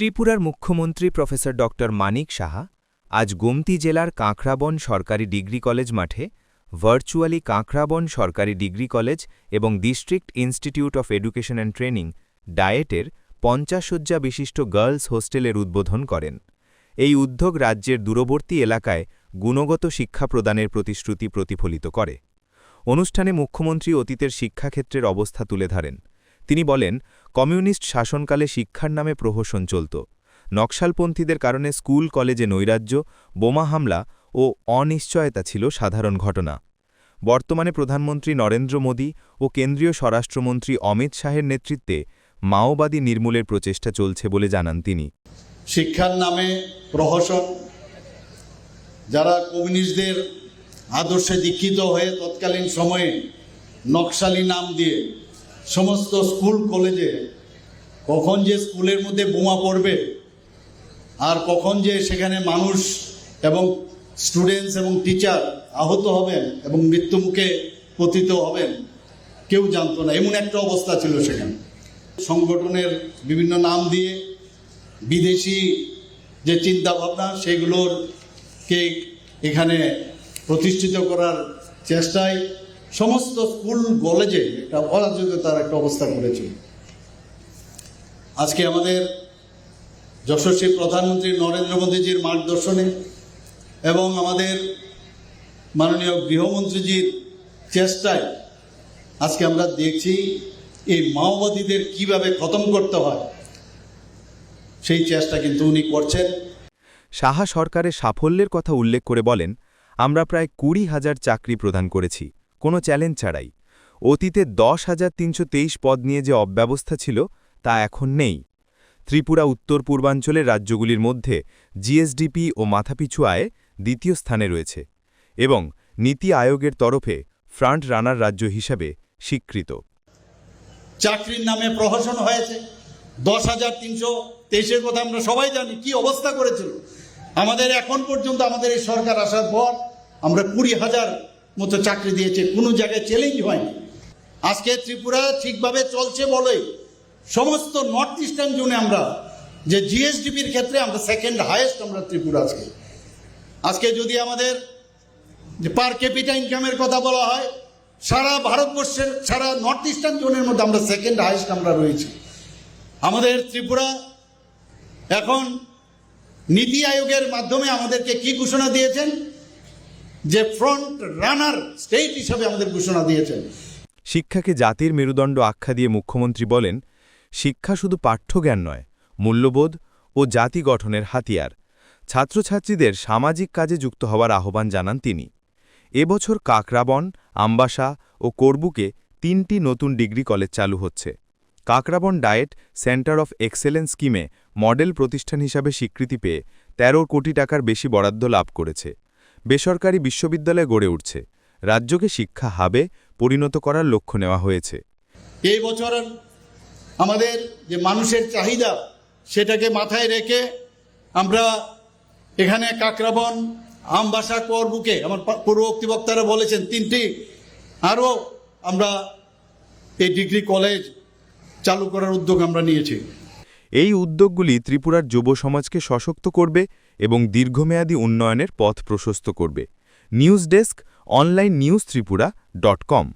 ত্রিপুরার মুখ্যমন্ত্রী প্রফেসর ড মানিক সাহা আজ গোমতি জেলার কাঁকড়াবন সরকারি ডিগ্রি কলেজ মাঠে ভার্চুয়ালি কাঁকড়াবন সরকারি ডিগ্রি কলেজ এবং district institute of education and training ডায়েটের পঞ্চাশ শয্যা বিশিষ্ট গার্লস হোস্টেলের উদ্বোধন করেন। এই উদ্যোগ রাজ্যের দূরবর্তী এলাকায় গুণগত শিক্ষা প্রদানের প্রতিশ্রুতি প্রতিফলিত করে। অনুষ্ঠানে মুখ্যমন্ত্রী অতীতের শিক্ষাক্ষেত্রের অবস্থা তুলে ধরেন। তিনি বলেন, কমিউনিস্ট শাসনকালে শিক্ষার নামে প্রহসন চলত। নকশালপন্থীদের কারণে স্কুল, কলেজে নৈরাজ্য, বোমা হামলা ও অনিশ্চয়তা ছিল সাধারণ ঘটনা। বর্তমানে প্রধানমন্ত্রী নরেন্দ্র মোদী ও কেন্দ্রীয় স্বরাষ্ট্রমন্ত্রী অমিত শাহের নেতৃত্বে মাওবাদী নির্মূলের প্রচেষ্টা চলছে বলে জানান তিনি। শিক্ষার নামে প্রহসন, যারা কমিউনিস্টদের আদর্শে দীক্ষিত হয়ে তৎকালীন সময়ে নকশালি নাম দিয়ে সমস্ত স্কুল, কলেজে কখন যে স্কুলের মধ্যে বোমা পড়বে আর কখন যে সেখানে মানুষ এবং স্টুডেন্টস এবং টিচার আহত হবেন এবং মৃত্যুমুখে পতিত হবেন, কেউ জানতো না। এমন একটা অবস্থা ছিল সেখানে। সংগঠনের বিভিন্ন নাম দিয়ে বিদেশি যে চিন্তাভাবনা, সেগুলোর কে এখানে প্রতিষ্ঠিত করার চেষ্টায় সমস্ত স্কুল কলেজে একটা অরাজকতার একটা অবস্থা করেছিল আজকে আমাদের যশস্বী প্রধানমন্ত্রী নরেন্দ্র মোদীজির মার্গদর্শনে এবং আমাদের মাননীয় গৃহমন্ত্রীজির চেষ্টায় আজকে আমরা দেখছি এই মাওবাদীদের কীভাবে খতম করতে হয়, সেই চেষ্টা কিন্তু উনি করছেন। সাহা সরকারের সাফল্যের কথা উল্লেখ করে বলেন, আমরা প্রায় কুড়ি হাজার চাকরি প্রদান করেছি। কোনো চ্যালেঞ্জ ছাড়াই। অতীতে দশ হাজার তিনশো পদ নিয়ে যে অব্যবস্থা ছিল, তা এখন নেই। ত্রিপুরা উত্তর পূর্বাঞ্চলের রাজ্যগুলির মধ্যে জিএসডিপি ও মাথাপিছু আয়ে দ্বিতীয় স্থানে রয়েছে এবং নীতি আয়োগের তরফে ফ্রন্ট রানার রাজ্য হিসাবে স্বীকৃত। চাকরির নামে প্রহসন হয়েছে। দশ হাজার তিনশো তেইশের কথা আমরা সবাই জানি, কি অবস্থা করেছিল। আমাদের এখন পর্যন্ত আমাদের এই সরকার আসার পর আমরা কুড়ি হাজার মতো চাকরি দিয়েছে, কোনো জায়গায় চ্যালেঞ্জ হয়নি। আজকে ত্রিপুরা ঠিকভাবে চলছে বলে সমস্ত নর্থ ইস্টার্ন জোনে আমরা যে জিএসডিপির ক্ষেত্রে আমরা সেকেন্ড হায়েস্ট আমরা ত্রিপুরা আজকে আজকে যদি আমাদের যে পার ক্যাপিটা ইনকামের কথা বলা হয়, সারা ভারতবর্ষের, সারা নর্থ ইস্টার্ন জোনের মধ্যে আমরা সেকেন্ড হাইয়েস্ট আমরা রয়েছি। আমাদের ত্রিপুরা এখন নীতি আয়োগের মাধ্যমে আমাদেরকে কি ঘোষণা দিয়েছেন? যে ফ্রন্ট রানার স্টেট হিসাবে আমাদের ঘোষণা দিয়েছেন। শিক্ষাকে জাতির মেরুদণ্ড আখ্যা দিয়ে মুখ্যমন্ত্রী বলেন, শিক্ষা শুধু পাঠ্যজ্ঞান নয়, মূল্যবোধ ও জাতি গঠনের হাতিয়ার। ছাত্রছাত্রীদের সামাজিক কাজে যুক্ত হওয়ার আহ্বান জানান তিনি। এবছর কাকরাবন, আম্বাসা ও করবুকে তিনটি নতুন ডিগ্রি কলেজ চালু হচ্ছে। Kakraban DIET centre of excellence স্কিমে মডেল প্রতিষ্ঠান হিসাবে স্বীকৃতি পেয়ে ১৩ কোটি টাকার বেশি বরাদ্দ লাভ করেছে। বেসরকারি বিশ্ববিদ্যালয় গড়ে উঠছে। রাজ্যকে শিক্ষা হাবে পরিণত করার লক্ষ্য নেওয়া হয়েছে। এই বছর আমাদের যে মানুষের চাহিদা, সেটাকে মাথায় রেখে আমরা এখানে কাকরাবন আমবাসা করবুকে আমার পা- পূর্ববর্তী বক্তারা বলেছেন, তিনটি আরও আমরা এই ডিগ্রি কলেজ চালু করার উদ্যোগ আমরা নিয়েছি। এই উদ্যোগগুলি ত্রিপুরার যুব সমাজকে সশক্ত করবে এবং দীর্ঘমেয়াদী উন্নয়নের পথ প্রশস্ত করবে। News desk, online news Tripura dot com.